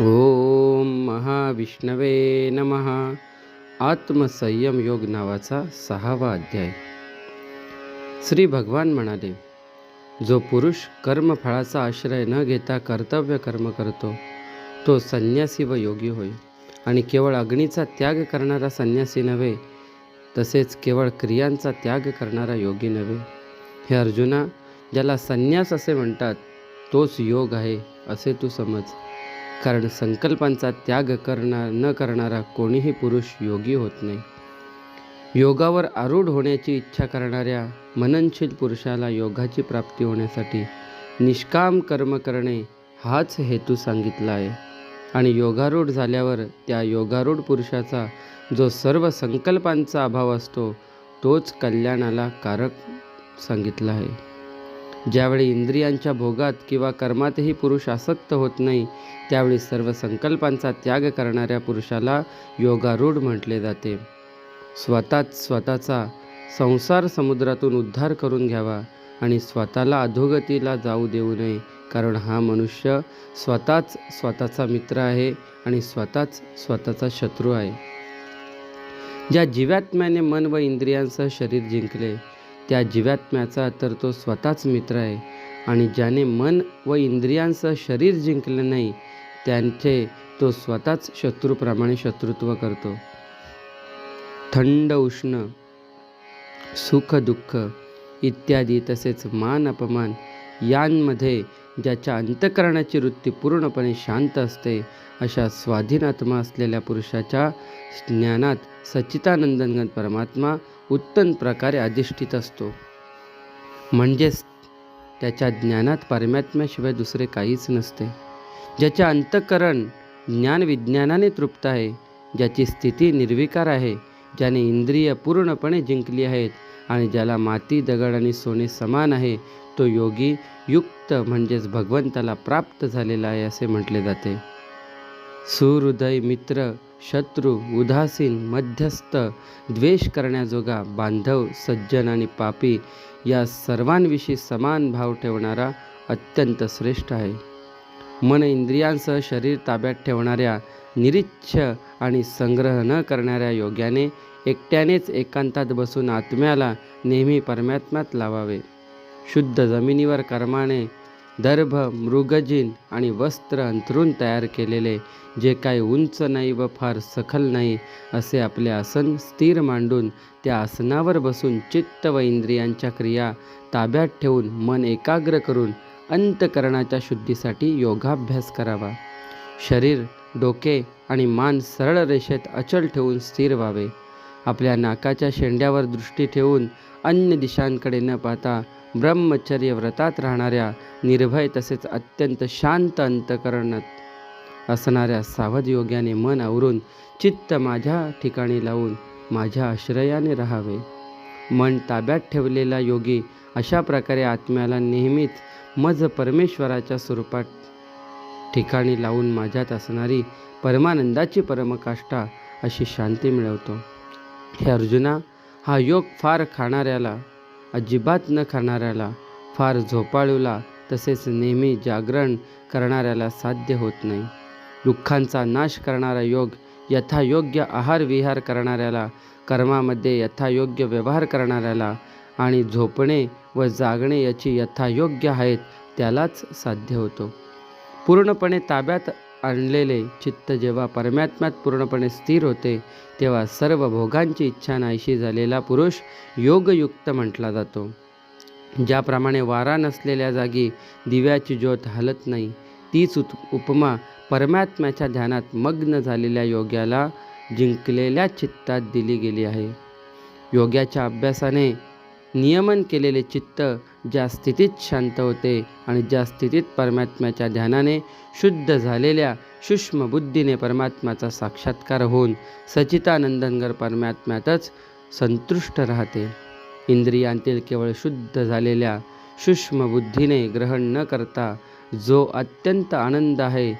ओम महाविष्णवे नमहा आत्मसंयम योग नावाचा सहावा अध्याय. श्री भगवान म्हणाले जो पुरुष कर्मफळाचा आश्रय न घेता कर्तव्य कर्म करतो तो संन्यासी व योगी होय. आणि केवळ अग्नीचा त्याग करणारा संन्यासी नव्हे तसेच केवळ क्रियांचा त्याग करणारा योगी नव्हे. हे अर्जुना ज्याला संन्यास असे म्हणतात तोच योग आहे असे तू समज. कारण संकल्पांचा त्याग करणार न करणारा कोणीही पुरुष योगी होत नाही. योगावर आरूढ होण्याची इच्छा करणाऱ्या मननशील पुरुषाला योगाची प्राप्ती होण्यासाठी निष्काम कर्म करणे हाच हेतू सांगितला आहे. आणि योगारूढ झाल्यावर त्या योगारूढ पुरुषाचा जो सर्व संकल्पांचा अभाव असतो तोच कल्याणाला कारक सांगितला आहे. ज्यावेळी इंद्रियांच्या भोगात किंवा कर्मातही पुरुष आसक्त होत नाही त्यावेळी सर्व संकल्पांचा त्याग करणाऱ्या पुरुषाला योगारूढ म्हटले जाते. स्वतःच स्वतःचा संसार समुद्रातून उद्धार करून घ्यावा आणि स्वतःला अधोगतीला जाऊ देऊ नये कारण हा मनुष्य स्वतःच स्वतःचा मित्र आहे आणि स्वतःच स्वतःचा शत्रू आहे. ज्या जीवात्म्याने मन व इंद्रियांसह शरीर जिंकले त्या जीवात्म्याचा तर तो स्वतःच मित्र आहे. आणि ज्याने मन व इंद्रियांसह शरीर जिंकले नाही त्यांचे तो स्वतःच शत्रूप्रमाणे शत्रुत्व करतो. थंड उष्ण सुख दुःख इत्यादी तसेच मान अपमान यांमध्ये ज्याच्या अंतकरणाची वृत्ती पूर्णपणे शांत असते अशा स्वाधीन आत्मा असलेल्या पुरुषाच्या ज्ञानात सच्चितानंदनगण परमात्मा उत्तम प्रकारे अधिष्ठित असतो. म्हणजेच त्याच्या ज्ञानात परमात्म्याशिवाय दुसरे काहीच नसते. ज्याचे अंतःकरण ज्ञानविज्ञानाने तृप्त आहे ज्याची स्थिती निर्विकार आहे ज्याने इंद्रिय पूर्णपणे जिंकली आहेत आणि ज्याला माती दगड आणि सोने समान आहे तो योगी युक्त म्हणजेच भगवंताला प्राप्त झालेला आहे असे म्हटले जाते. सुहृदय मित्र शत्रू उदासीन मध्यस्थ द्वेष करण्याजोगा बांधव सज्जन आणि पापी या सर्वांविषयी समान भाव ठेवणारा अत्यंत श्रेष्ठ आहे. मन इंद्रियांसह शरीर ताब्यात ठेवणाऱ्या निरीच्छ आणि संग्रह न करणाऱ्या योग्याने एकट्यानेच एकांतात बसून आत्म्याला नेहमी परमात्म्यात लावावे. शुद्ध जमिनीवर कर्माने दर्भ मृगजीन आणि वस्त्र अंथरून तयार केलेले जे काही उंच नाही व फार सखल नाही असे आपले आसन स्थिर मांडून त्या आसनावर बसून चित्त व इंद्रियांच्या क्रिया ताब्यात ठेवून मन एकाग्र करून अंतकरणाच्या शुद्धीसाठी योगाभ्यास करावा. शरीर डोके आणि मान सरळ रेषेत अचल ठेवून स्थिर व्हावे. आपल्या नाकाच्या शेंड्यावर दृष्टी ठेवून अन्य दिशांकडे न पाहता ब्रह्मचर्य व्रतात राहणाऱ्या निर्भय तसेच अत्यंत शांत अंतकरणात असणाऱ्या सावध योग्याने मन आवरून चित्त माझ्या ठिकाणी लावून माझ्या आश्रयाने राहावे. मन ताब्यात ठेवलेला योगी अशा प्रकारे आत्म्याला नेहमीच मज परमेश्वराच्या स्वरूपात ठिकाणी लावून माझ्यात असणारी परमानंदाची परमकाष्ठा अशी शांती मिळवतो. हे अर्जुना हा योग फार खाणाऱ्याला अजिबात न खाणाऱ्याला फार झोपाळूला तसेच नेहमी जागरण करणाऱ्याला साध्य होत नाही. दुःखांचा नाश करणारा योग यथायोग्य आहार विहार करणाऱ्याला कर्मामध्ये यथायोग्य व्यवहार करणाऱ्याला आणि झोपणे व जागणे याची यथायोग्य आहेत त्यालाच साध्य होतो. पूर्णपणे ताब्यात आणलेले चित्त जेव्हा परमात्म्यात पूर्णपणे स्थिर होते तेव्हा सर्व भोगांची इच्छा नाहीशी झालेला पुरुष योगयुक्त म्हटला जातो. ज्याप्रमाणे वारा नसलेल्या जागी दिव्याची ज्योत हलत नाही तीच उत उपमा परमात्म्याच्या ध्यानात मग्न झालेल्या योग्याला जिंकलेल्या चित्तात दिली गेली आहे. योग्याच्या अभ्यासाने नियमन केलेले चित्त ज्या स्थितीत शांत होते आणि ज्या स्थितीत परमात्म्याच्या ध्यानाने शुद्ध झालेल्या सूक्ष्म बुद्धीने परमात्म्याचा साक्षात्कार होऊन सचितानंदनगर परमात्म्यातच संतुष्ट राहते. इंद्रियांतील केवळ शुद्ध झालेल्या सूक्ष्म बुद्धीने ग्रहण न करता जो अत्यंत आनंद आहे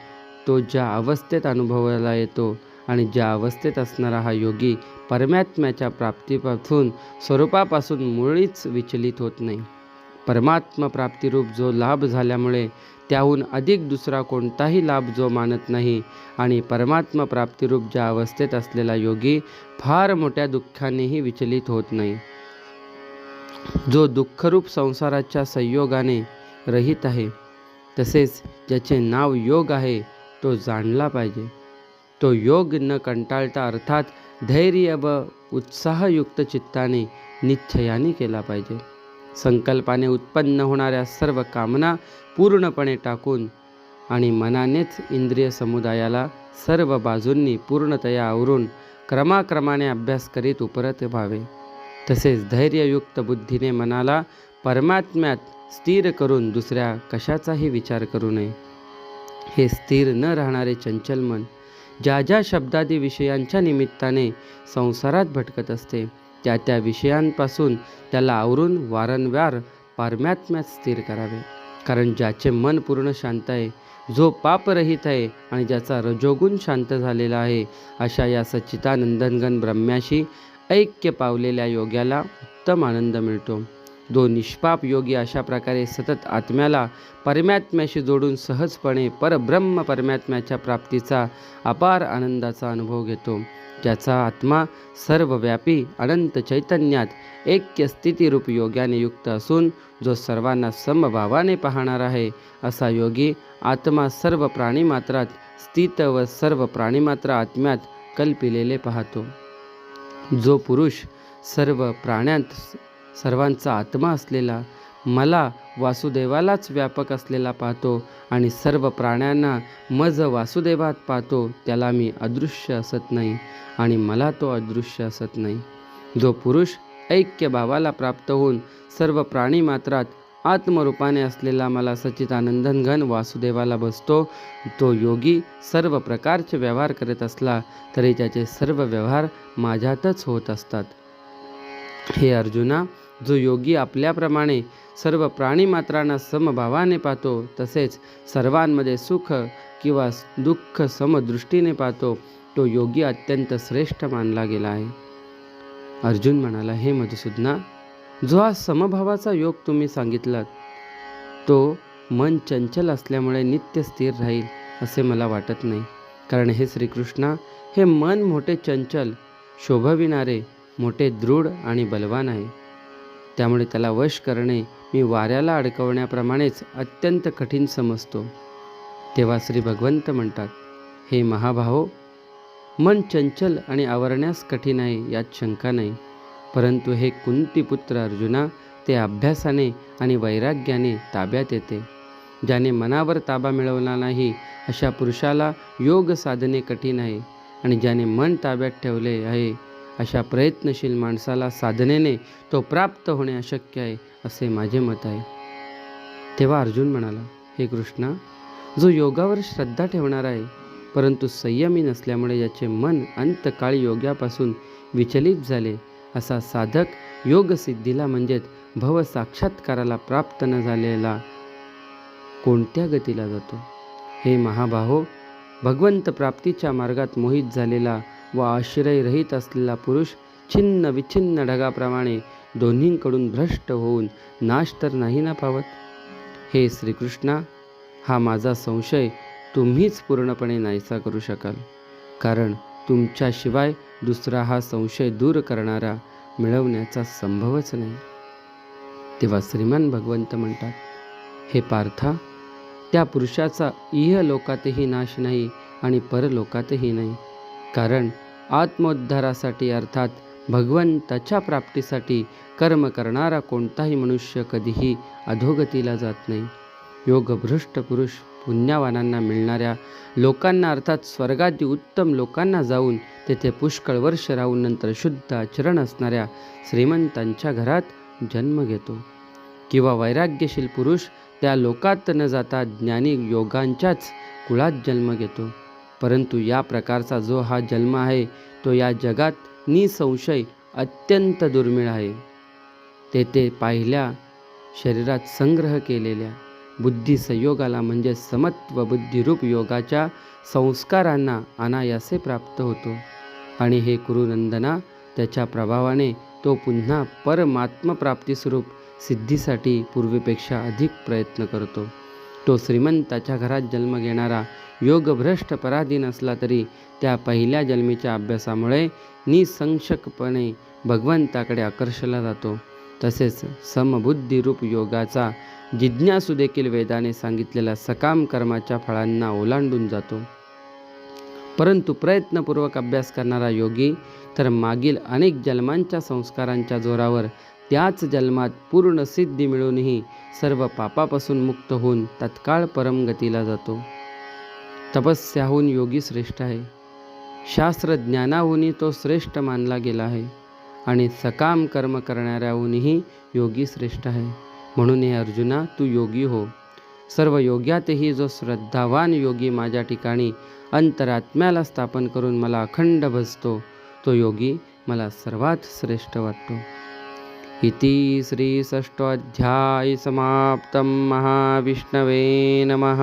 तो ज्या अवस्थेत अनुभवायला येतो आणि ज्या अवस्थेत असणारा हा योगी परमात्म्याच्या प्राप्तीपासून स्वरूपापासून मुळीच विचलित होत नाही. परमात्मा प्राप्तिरूप जो लाभ झाल्यामुळे त्याहून अधिक दुसरा कोणताही लाभ जो मानत नाही आणि परमात्मा प्राप्तिरूप ज्या अवस्थेत असलेला योगी फार मोठ्या दुःखानेही विचलित होत नाही. जो दुःखरूप संसाराच्या संयोगाने रहित आहे तसेच ज्याचे नाव योग आहे तो जाणला पाहिजे. तो योग न कंटाळता अर्थात धैर्य व उत्साहयुक्त चित्ताने निश्चयाने केला पाहिजे. संकल्पाने उत्पन्न होणाऱ्या सर्व कामना पूर्णपणे टाकून आणि मनानेच इंद्रिय समुदायाला सर्व बाजूंनी पूर्णतया आवरून क्रमाक्रमाने अभ्यास करीत उपरत व्हावे. तसेच धैर्ययुक्त बुद्धीने मनाला परमात्म्यात स्थिर करून दुसऱ्या कशाचाही विचार करू नये. हे स्थिर न राहणारे चंचल मन ज्या ज्या शब्दादी विषयांच्या निमित्ताने संसारात भटकत असते त्या त्या विषयांपासून त्याला आवरून वारंवार पारमात्म्यात स्थिर करावे. कारण ज्याचे मन पूर्ण शांत आहे जो पापरहित आहे आणि ज्याचा रजोगुण शांत झालेला आहे अशा या सच्चितानंदनगन ब्रह्म्याशी ऐक्य पावलेल्या योग्याला उत्तम आनंद मिळतो. जो निष्पाप योगी अशा प्रकारे सतत आत्म्याला परमात्म्याशी जोडून सहजपणे परब्रह्म परमात्म्याच्या प्राप्तीचा अपार आनंदाचा अनुभव घेतो. ज्याचा आत्मा सर्वव्यापी अनंत चैतन्यात ऐक्य स्थितीरूप योग्याने युक्त असून जो सर्वांना समभावाने पाहणार आहे असा योगी आत्मा सर्व प्राणीमात्रात स्थित व सर्व प्राणीमात्र आत्म्यात कल्पिलेले पाहतो. जो पुरुष सर्व प्राण्यांत सर्वांचा आत्मा असलेला मला वासुदेवालाच व्यापक असलेला पाहतो आणि सर्व प्राण्यांना मज वासुदेवात पाहतो त्याला मी अदृश्य असत नाही आणि मला तो अदृश्य असत नाही. जो पुरुष ऐक्य भावाला प्राप्त होऊन सर्व प्राणी मात्रात आत्मरूपाने असलेला मला सच्चिदानंदन घन वासुदेवाला बसतो तो योगी सर्व प्रकारचे व्यवहार करत असला तरी त्याचे सर्व व्यवहार माझ्यातच होत असतात. हे अर्जुना जो योगी आपल्याप्रमाणे सर्व प्राणीमात्रांना समभावाने पाहतो तसेच सर्वांमध्ये सुख किंवा दुःख समदृष्टीने पाहतो तो योगी अत्यंत श्रेष्ठ मानला गेला आहे. अर्जुन म्हणाला हे मधुसूदना जो हा समभावाचा योग तुम्ही सांगितलात तो मन चंचल असल्यामुळे नित्य स्थिर राहील असे मला वाटत नाही. कारण हे श्रीकृष्णा हे मन मोठे चंचल शोभविणारे मोठे दृढ आणि बलवान आहे. त्यामुळे त्याला वश करणे मी वाऱ्याला अडकवण्याप्रमाणेच अत्यंत कठीण समजतो. तेव्हा श्री भगवंत म्हणतात हे महाभाहो मन चंचल आणि आवरण्यास कठीण आहे यात शंका नाही. परंतु हे कुंतीपुत्र अर्जुना ते अभ्यासाने आणि वैराग्याने ताब्यात येते. ज्याने मनावर ताबा मिळवला नाही अशा पुरुषाला योग साधने कठीण आहे. आणि ज्याने मन ताब्यात ठेवले आहे अशा प्रयत्नशील माणसाला साधनेने तो प्राप्त होणे अशक्य आहे असे माझे मत आहे. तेव्हा अर्जुन म्हणाला हे कृष्णा जो योगावर श्रद्धा ठेवणार आहे परंतु संयमी नसल्यामुळे याचे मन अंतकाळी योगापासून विचलित झाले असा साधक योगसिद्धीला म्हणजेच भव साक्षात्काराला प्राप्त न झालेला कोणत्या गतीला जातो? हे महाबाहो भगवंत प्राप्तीच्या मार्गात मोहित झालेला व आश्रयरहित असलेला पुरुष छिन्न विच्छिन्न ढगाप्रमाणे दोन्हींकडून भ्रष्ट होऊन नाश तर नाही ना पावत? हे श्रीकृष्णा हा माझा संशय तुम्हीच पूर्णपणे नाहीसा करू शकाल. कारण तुमच्याशिवाय दुसरा हा संशय दूर करणारा मिळवण्याचा संभवच नाही. तेव्हा श्रीमान भगवंत म्हणतात हे पार्था त्या पुरुषाचा इह लोकातही नाश नाही आणि परलोकातही नाही. कारण आत्मोद्धारासाठी अर्थात भगवंताच्या प्राप्तीसाठी कर्म करणारा कोणताही मनुष्य कधीही अधोगतीला जात नाही. योगभ्रष्ट पुरुष पुण्यवानांना मिळणाऱ्या लोकांना अर्थात स्वर्गादी उत्तम लोकांना जाऊन तेथे पुष्कळ वर्ष राहून नंतर शुद्ध आचरण असणाऱ्या श्रीमंतांच्या घरात जन्म घेतो. किंवा वैराग्यशील पुरुष त्या लोकात न जाता ज्ञानी योगांच्याच कुळात जन्म घेतो. परंतु या प्रकारचा जो हा जन्म आहे तो या जगात निसंशय अत्यंत दुर्मिळ आहे. तेथे पाहिल्या शरीरात संग्रह केलेल्या बुद्धी संयोगाला म्हणजे समत्व बुद्धिरूप योगाच्या संस्कारांना अनायासे प्राप्त होतो. आणि हे कुरुनंदना त्याच्या प्रभावाने तो पुन्हा परमात्मप्राप्तीस्वरूप सिद्धीसाठी पूर्वीपेक्षा अधिक प्रयत्न करतो. तो श्रीमंताच्या घरात जन्म घेणारा योगभ्रष्ट पराधीन असला तरी त्या पहिल्या जन्मीच्या अभ्यासामुळे निसंशकपणे भगवंताकडे आकर्षला जातो. तसेच समबुद्धीरूप योगाचा जिज्ञासू देखील वेदाने सांगितलेल्या सकाम कर्माच्या फळांना ओलांडून जातो. परंतु प्रयत्नपूर्वक अभ्यास करणारा योगी तर मागील अनेक जन्मांच्या संस्कारांच्या जोरावर त्याच जन्मात पूर्ण सिद्धी मिळूनही सर्व पापापासून मुक्त होऊन तत्काळ परमगतीला जातो. तपस्याहून योगी श्रेष्ठ आहे. शास्त्रज्ञानाहूनही तो श्रेष्ठ मानला गेला आहे आणि सकाम कर्म करणाऱ्याहूनही योगी श्रेष्ठ आहे. म्हणून हे अर्जुना तू योगी हो. सर्व योग्यातही जो श्रद्धावान योगी माझ्या ठिकाणी अंतरात्म्याला स्थापन करून मला अखंड भजतो तो योगी मला सर्वात श्रेष्ठ वाटतो. इति श्रीषष्ठोऽध्यायी समाप्तं महाविष्णवे नमः